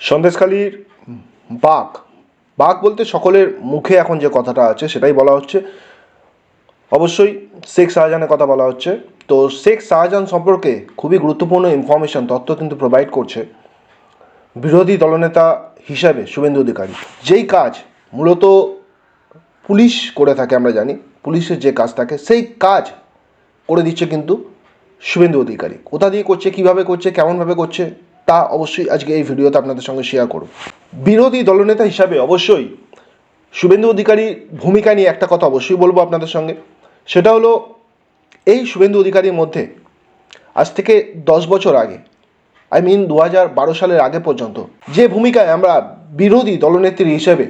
সন্দেশখালীর বাঘ বাঘ বলতে সকলের মুখে এখন যে কথাটা আছে সেটাই বলা হচ্ছে। অবশ্যই শেখ শাহজাহানের কথা বলা হচ্ছে। তো শেখ শাহজাহান সম্পর্কে খুবই গুরুত্বপূর্ণ ইনফরমেশন তথ্য কিন্তু প্রোভাইড করছে বিরোধী দলনেতা হিসাবে শুভেন্দু অধিকারী। যেই কাজ মূলত পুলিশ করে থাকে আমরা জানি, পুলিশের যে কাজ থাকে সেই কাজ করে দিচ্ছে কিন্তু শুভেন্দু অধিকারী। কোথা দিয়ে করছে, কীভাবে করছে, কেমনভাবে করছে তা অবশ্যই আজকে এই ভিডিওতে আপনাদের সঙ্গে শেয়ার করব। বিরোধী দলনেতা হিসাবে অবশ্যই শুভেন্দু অধিকারীর ভূমিকা নিয়ে একটা কথা অবশ্যই বলব আপনাদের সঙ্গে। সেটা হলো, এই শুভেন্দু অধিকারীর মধ্যে আজ থেকে দশ বছর আগে আই মিন দু বারো সালের আগে পর্যন্ত যে ভূমিকায় আমরা বিরোধী দলনেত্রী হিসেবে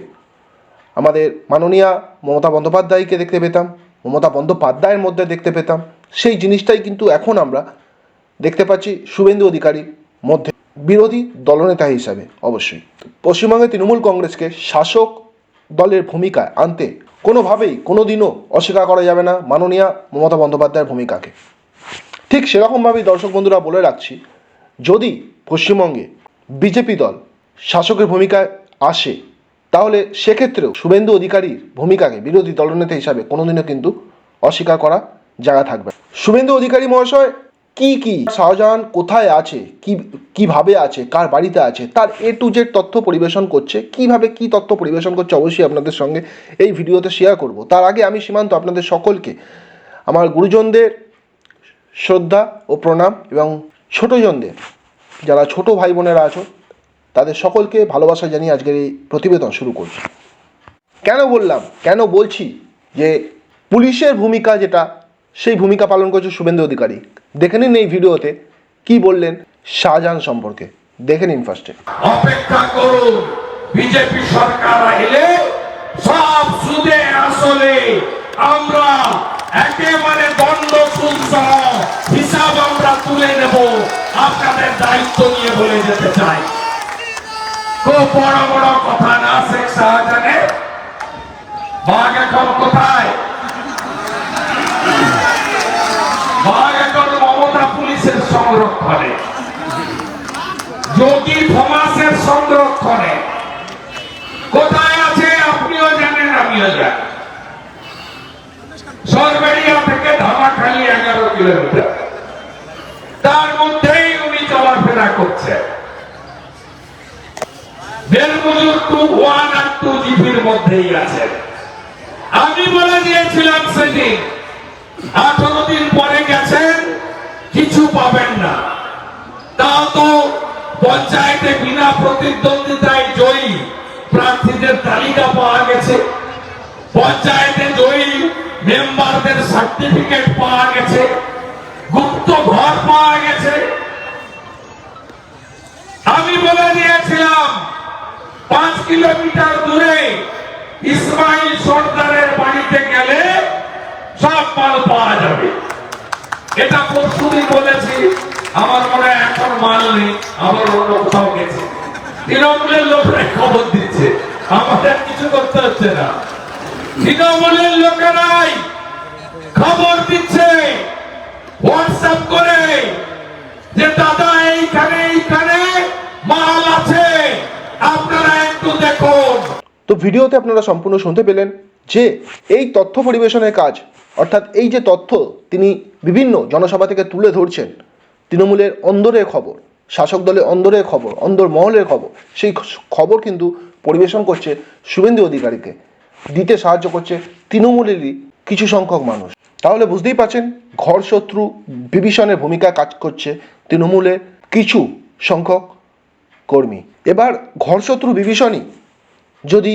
আমাদের মাননীয়া মমতা বন্দ্যোপাধ্যায়কে দেখতে পেতাম, মমতা বন্দ্যোপাধ্যায়ের মধ্যে দেখতে পেতাম, সেই জিনিসটাই কিন্তু এখন আমরা দেখতে পাচ্ছি শুভেন্দু অধিকারীর মধ্যে। বিরোধী দলনেতা হিসাবে, অবশ্যই। পশ্চিমবঙ্গে তৃণমূল কংগ্রেসকে শাসক দলের ভূমিকায় আনতে কোনোভাবেই কোনো দিনও অস্বীকার করা যাবে না মাননীয়া মমতা বন্দ্যোপাধ্যায়ের ভূমিকাকে। ঠিক সেরকমভাবেই দর্শক বন্ধুরা বলে রাখছি, যদি পশ্চিমবঙ্গে বিজেপি দল শাসকের ভূমিকায় আসে, তাহলে সেক্ষেত্রেও শুভেন্দু অধিকারীর ভূমিকাকে বিরোধী দলনেতা হিসাবে কোনোদিনও কিন্তু অস্বীকার করা জায়গা থাকবে শুভেন্দু অধিকারী মহাশয় কি কি? শাহজাহান কোথায় আছে? কি, কীভাবে আছে? কার বাড়িতে আছে? তার এ টু জেড তথ্য পরিবেশন করছে। কীভাবে কি তথ্য পরিবেশন করছে? অবশ্যই আপনাদের সঙ্গে এই ভিডিওতে শেয়ার করব। তার আগে আমি সীমান্ত আপনাদের সকলকে আমার গুরুজনদের শ্রদ্ধা ও প্রণাম এবং ছোটজনদের, যারা ছোট ভাই বোনেরা আছো, তাদের সকলকে ভালোবাসা জানিয়ে আজকের এই প্রতিবেদন শুরু করছি। কেন বললাম? কেন বলছি যে পুলিশের ভূমিকা যেটা সেই ভূমিকা পালন করছে শুভেন্দু অধিকারী। দেখে নিন এই ভিডিওতে কি বললেন শাহজাহান সম্পর্কে। দেখে নিন ফার্স্টে অপেক্ষা করুন, বিজেপি সরকার সব সুদে আসলে আমরা একেবারে দণ্ড হিসাব আমরা তুলে নেব, আপনাদের দায়িত্ব নিয়ে বলে যেতে চাই। খুব বড় বড় কথা না শেখ শাহজাহানের? বাঘ এখন কোথায়? যোগী থমাসের সংরক্ষণে। কোথায় আছে আপনিও জানেন, আমিও জানি। সরবেড়িয়া থেকে ধামাখালি এগারো কিলোমিটার। তার মধ্যেই উনি চলাফেরা করছেন বেলমজুর টু ওয়ান আর টু জিপির মধ্যেই আছেন আমি বলে দিয়েছিলাম সেদিন, আঠারো দিন পরে গেছেন, কিছু পাবেন না। পঞ্চায়েতে বিনা প্রতিদ্বন্দ্বিতায় জয়ী প্রার্থীদের তালিকা পাওয়া গেছে। পঞ্চায়েতে জয়ী মেম্বারদের সার্টিফিকেট পাওয়া গেছে। গুপ্ত ঘর পাওয়া গেছে। আমি বলে দিয়েছিলাম, পাঁচ কিলোমিটার দূরে ইসমাইল সর্দারের বাড়িতে গেলে সব মাল পাওয়া যাবে। এটা পরশুদিন বলেছি। আমার মনে এখন মাল নেই, আবার অন্য কোথাও গেছে। তৃণমূলের লোকরা খবর দিচ্ছে, আমাদের কিছু করতে হচ্ছে না। তৃণমূলের লোকেরাই খবর দিচ্ছে হোয়াটসঅ্যাপ করে যে, দাদা, এইখানে এইখানে মাল আছে, আপনারা একটু দেখুন। তো ভিডিওতে আপনারা সম্পূর্ণ শুনতে পেলেন যে, এই তথ্য পরিবেশনের কাজ, অর্থাৎ এই যে তথ্য তিনি বিভিন্ন জনসভা থেকে তুলে ধরছেন তৃণমূলের অন্দরের খবর, শাসক দলের অন্দরের খবর, অন্দর মহলের খবর, সেই খবর কিন্তু পরিবেশন করছে শুভেন্দু অধিকারীকে। দিতে সাহায্য করছে তৃণমূলেরই কিছু সংখ্যক মানুষ। তাহলে বুঝতেই পারছেন, ঘর শত্রু বিভীষণের ভূমিকা কাজ করছে তৃণমূলের কিছু সংখ্যক কর্মী। এবার ঘরশত্রু বিভীষণই যদি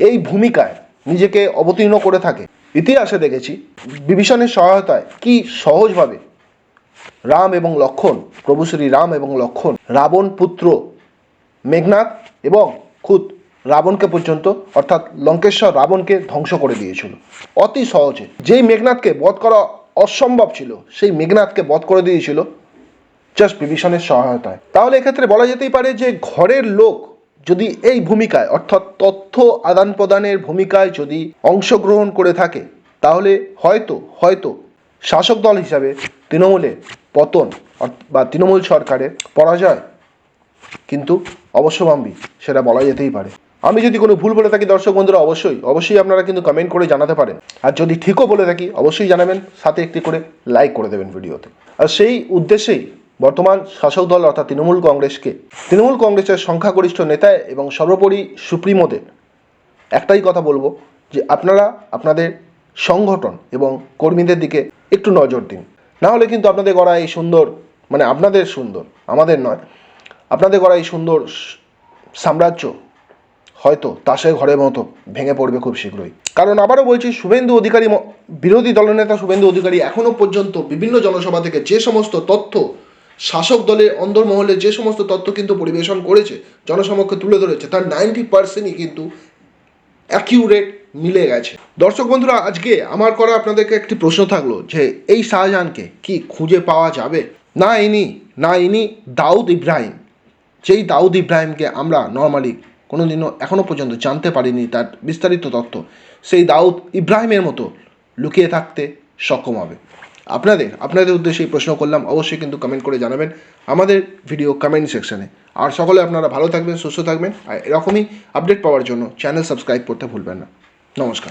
এই ভূমিকায় নিজেকে অবতীর্ণ করে থাকে, ইতিহাসে দেখেছি বিভীষণের সহায়তায় কি সহজভাবে রাম এবং লক্ষণ, প্রভু শ্রী রাম এবং লক্ষণ, রাবণ পুত্র মেঘনাথ এবং খুদ রাবণকে পর্যন্ত, অর্থাৎ লঙ্কেশ্বর রাবণকে ধ্বংস করে দিয়েছিল। অতি সহজে যেই মেঘনাথকে বধ করা অসম্ভব ছিল, সেই মেঘনাথকে বধ করে দিয়েছিল জাস্ট বিভীষণের সহায়তায়। তাহলে এক্ষেত্রে বলা যেতেই পারে যে ঘরের লোক যদি এই ভূমিকায়, অর্থাৎ তথ্য আদান প্রদানের ভূমিকায় যদি অংশগ্রহণ করে থাকে, তাহলে হয়তো হয়তো শাসক দল হিসাবে তৃণমূলের পতন বা তৃণমূল সরকারের পরাজয় কিন্তু অবশ্যম্ভাবী সেটা বলা যেতেই পারে। আমি যদি কোনো ভুল বলে থাকি দর্শক বন্ধুরা, অবশ্যই অবশ্যই আপনারা কিন্তু কমেন্ট করে জানাতে পারেন। আর যদি ঠিকও বলে থাকি, অবশ্যই জানাবেন, সাথে একটি করে লাইক করে দেবেন ভিডিওতে। আর সেই উদ্দেশ্যেই বর্তমান শাসক দল অর্থাৎ তৃণমূল কংগ্রেসকে, তৃণমূল কংগ্রেসের সংখ্যাগরিষ্ঠ নেতা এবং সর্বোপরি সুপ্রিমোদের একটাই কথা বলব যে আপনারা, আপনাদের সংগঠন এবং কর্মীদের দিকে একটু নজর দিন। না হলে কিন্তু আপনাদের গড়া এই সুন্দর মানে আপনাদের সুন্দর, আমাদের নয়, আপনাদের গড়া এই সুন্দর সাম্রাজ্য হয়তো তাসে ঘরের মতো ভেঙে পড়বে খুব শীঘ্রই। কারণ আবারও বলছি, শুভেন্দু অধিকারী বিরোধী দলনেতা শুভেন্দু অধিকারী এখনও পর্যন্ত বিভিন্ন জনসভা থেকে যে সমস্ত তথ্য, শাসক দলের অন্দরমহলে যে সমস্ত তথ্য কিন্তু পরিবেশন করেছে, জনসমক্ষে তুলে ধরেছে, তার নাইনটি পার্সেন্টই কিন্তু অ্যাকিউরেট মিলে গেছে। দর্শক বন্ধুরা, আজকে আমার করা আপনাদেরকে একটি প্রশ্ন থাকল যে, এই শাহজাহানকে কি খুঁজে পাওয়া যাবে? না ইনি না ইনি দাউদ ইব্রাহিম। যেই দাউদ ইব্রাহিমকে আমরা নর্মালি কোনোদিনও এখনও পর্যন্ত জানতে পারিনি তার বিস্তারিত তথ্য, সেই দাউদ ইব্রাহিমের মতো লুকিয়ে থাকতে সক্ষম হবে। আপনাদের আপনাদের উদ্দেশ্যে এই প্রশ্ন করলাম, অবশ্যই কিন্তু কমেন্ট করে জানাবেন আমাদের ভিডিও কমেন্ট সেকশনে আর সকলে আপনারা ভালো থাকবেন, সুস্থ থাকবেন, আর এরকমই আপডেট পাওয়ার জন্য চ্যানেল সাবস্ক্রাইব করতে ভুলবেন না। নমস্কার